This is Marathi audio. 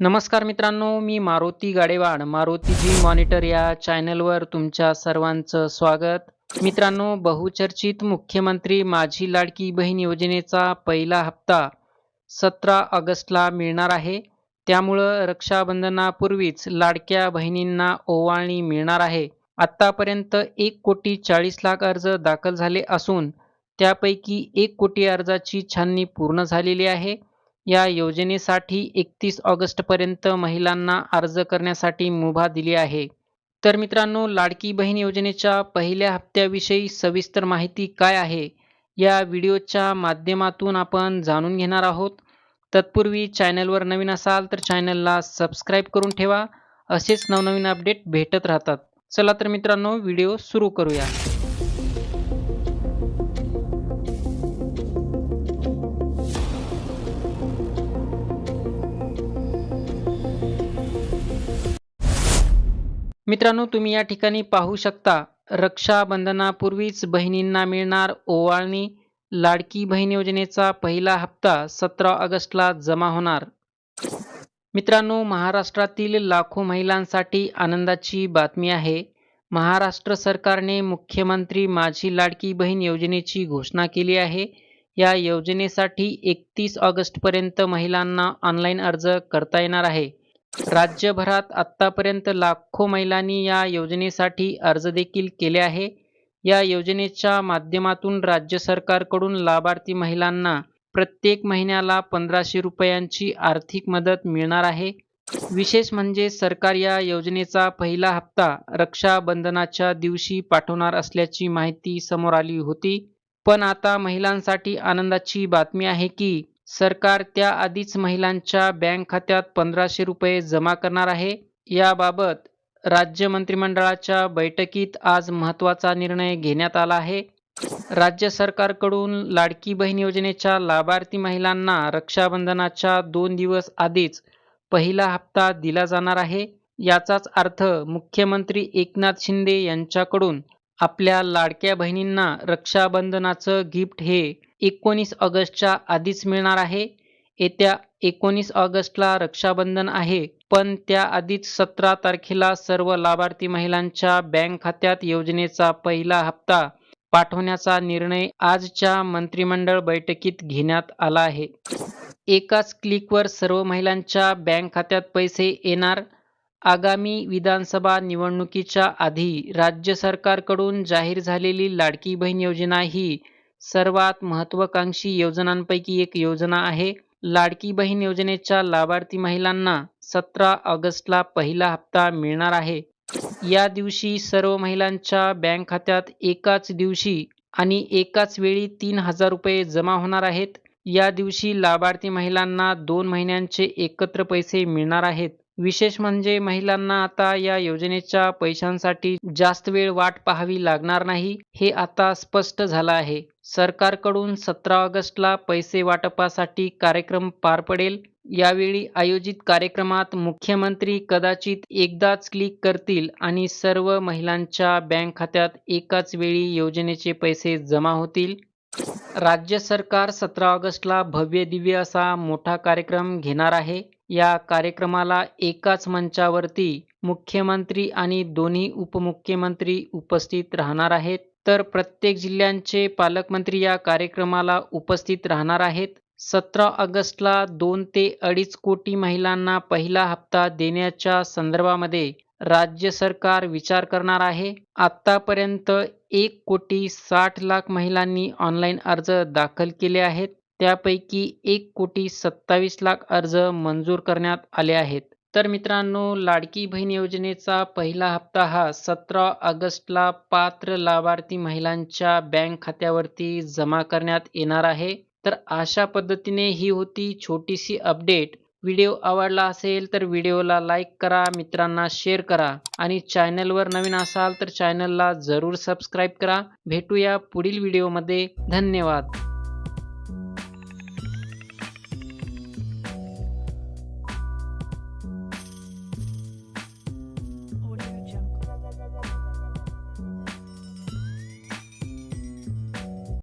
नमस्कार मित्रांनो मी मारुती गाडेवाड. मारुतीजी मॉनिटर या चॅनलवर तुमच्या सर्वांचं स्वागत. मित्रांनो बहुचर्चित मुख्यमंत्री माझी लाडकी बहीण योजनेचा पहिला हप्ता सतरा ऑगस्टला मिळणार आहे. त्यामुळं रक्षाबंधनापूर्वीच लाडक्या बहिणींना ओवाळणी मिळणार आहे. आत्तापर्यंत एक कोटी चाळीस लाख अर्ज दाखल झाले असून त्यापैकी एक कोटी अर्जाची छाननी पूर्ण झालेली आहे. या योजनेसाठी एकतीस ऑगस्टपर्यंत महिलांना अर्ज करण्यासाठी मुभा दिली आहे. तर मित्रांनो लाडकी बहीण योजनेच्या पहिल्या हप्त्याविषयी सविस्तर माहिती काय आहे? या व्हिडिओच्या माध्यमातून आपण जाणून घेणार आहोत. तत्पूर्वी चॅनलवर नवीन असाल तर चॅनलला सबस्क्राईब करून ठेवा. असेच नवनवीन अपडेट भेटत राहतात. चला तर मित्रांनो व्हिडिओ सुरू करूया. मित्रांनो तुम्ही या ठिकाणी पाहू शकता रक्षाबंधनापूर्वीच बहिणींना मिळणार ओवाळणी लाडकी बहीण योजनेचा पहिला हप्ता सतरा ऑगस्टला जमा होणार. मित्रांनो महाराष्ट्रातील लाखो महिलांसाठी आनंदाची बातमी आहे. महाराष्ट्र सरकारने मुख्यमंत्री माझी लाडकी बहीण योजनेची घोषणा केली आहे. या योजनेसाठी एकतीस ऑगस्टपर्यंत महिलांना ऑनलाईन अर्ज करता येणार आहे. राज्यभरात आत्तापर्यंत लाखो महिलांनी या योजनेसाठी अर्ज देखील केले आहे. या योजनेच्या माध्यमातून राज्य सरकारकडून लाभार्थी महिलांना प्रत्येक महिन्याला पंधराशे रुपयांची आर्थिक मदत मिळणार आहे. विशेष म्हणजे सरकार या योजनेचा पहिला हप्ता रक्षाबंधनाच्या दिवशी पाठवणार असल्याची माहिती समोर आली होती. पण आता महिलांसाठी आनंदाची बातमी आहे की सरकार त्याआधीच महिलांच्या बँक खात्यात पंधराशे रुपये जमा करणार आहे. याबाबत राज्य मंत्रिमंडळाच्या बैठकीत आज महत्त्वाचा निर्णय घेण्यात आला आहे. राज्य सरकारकडून लाडकी बहीण योजनेच्या लाभार्थी महिलांना रक्षाबंधनाच्या दोन दिवस आधीच पहिला हप्ता दिला जाणार आहे. याचाच अर्थ मुख्यमंत्री एकनाथ शिंदे यांच्याकडून आपल्या लाडक्या बहिणींना रक्षाबंधनाचं गिफ्ट हे एकोणीस ऑगस्टच्या आधीच मिळणार आहे. येत्या एकोणीस ऑगस्टला रक्षाबंधन आहे पण त्याआधीच सतरा तारखेला सर्व लाभार्थी महिलांच्या बँक खात्यात योजनेचा पहिला हप्ता पाठवण्याचा निर्णय आजच्या मंत्रिमंडळ बैठकीत घेण्यात आला आहे. एकाच क्लिकवर सर्व महिलांच्या बँक खात्यात पैसे येणार. आगामी विधानसभा निवडणुकीच्या आधी राज्य सरकारकडून जाहीर झालेली लाडकी बहीण योजना ही सर्वात महत्त्वाकांक्षी योजनांपैकी एक योजना आहे. लाडकी बहीण योजनेच्या लाभार्थी महिलांना सतरा ऑगस्टला पहिला हप्ता मिळणार आहे. या दिवशी सर्व महिलांच्या बँक खात्यात एकाच दिवशी आणि एकाच वेळी तीन हजार रुपये जमा होणार आहेत. या दिवशी लाभार्थी महिलांना दोन महिन्यांचे एकत्र पैसे मिळणार आहेत. विशेष म्हणजे महिलांना आता या योजनेच्या पैशांसाठी जास्त वेळ वाट पाहावी लागणार नाही हे आता स्पष्ट झालं आहे. सरकारकडून सतरा ऑगस्टला पैसे वाटपासाठी कार्यक्रम पार पडेल. यावेळी आयोजित कार्यक्रमात मुख्यमंत्री कदाचित एकदाच क्लिक करतील आणि सर्व महिलांच्या बँक खात्यात एकाच वेळी योजनेचे पैसे जमा होतील. राज्य सरकार सतरा ऑगस्टला भव्य दिव्य असा मोठा कार्यक्रम घेणार आहे. या कार्यक्रमाला एकाच मंचावरती मुख्यमंत्री आणि दोन्ही उपमुख्यमंत्री उपस्थित राहणार आहेत. तर प्रत्येक जिल्ह्यांचे पालकमंत्री या कार्यक्रमाला उपस्थित राहणार आहेत. सतरा ऑगस्टला दोन ते अडीच कोटी महिलांना पहिला हप्ता देण्याच्या संदर्भामध्ये राज्य सरकार विचार करणार आहे. आत्तापर्यंत एक कोटी साठ लाख महिलांनी ऑनलाईन अर्ज दाखल केले आहेत. त्यापैकी एक कोटी सत्तावीस लाख अर्ज मंजूर करण्यात आले आहेत. तर मित्रांनो लाडकी बहीण योजनेचा पहिला हप्ता हा सतरा ऑगस्टला पात्र लाभार्थी महिलांच्या बँक खात्यावरती जमा करण्यात येणार आहे. तर अशा पद्धतीने ही होती छोटीशी अपडेट. व्हिडिओ आवडला असेल तर व्हिडिओला लाईक करा मित्रांना शेअर करा आणि चॅनलवर नवीन असाल तर चॅनलला जरूर सबस्क्राईब करा. भेटूया पुढील व्हिडिओमध्ये. धन्यवाद.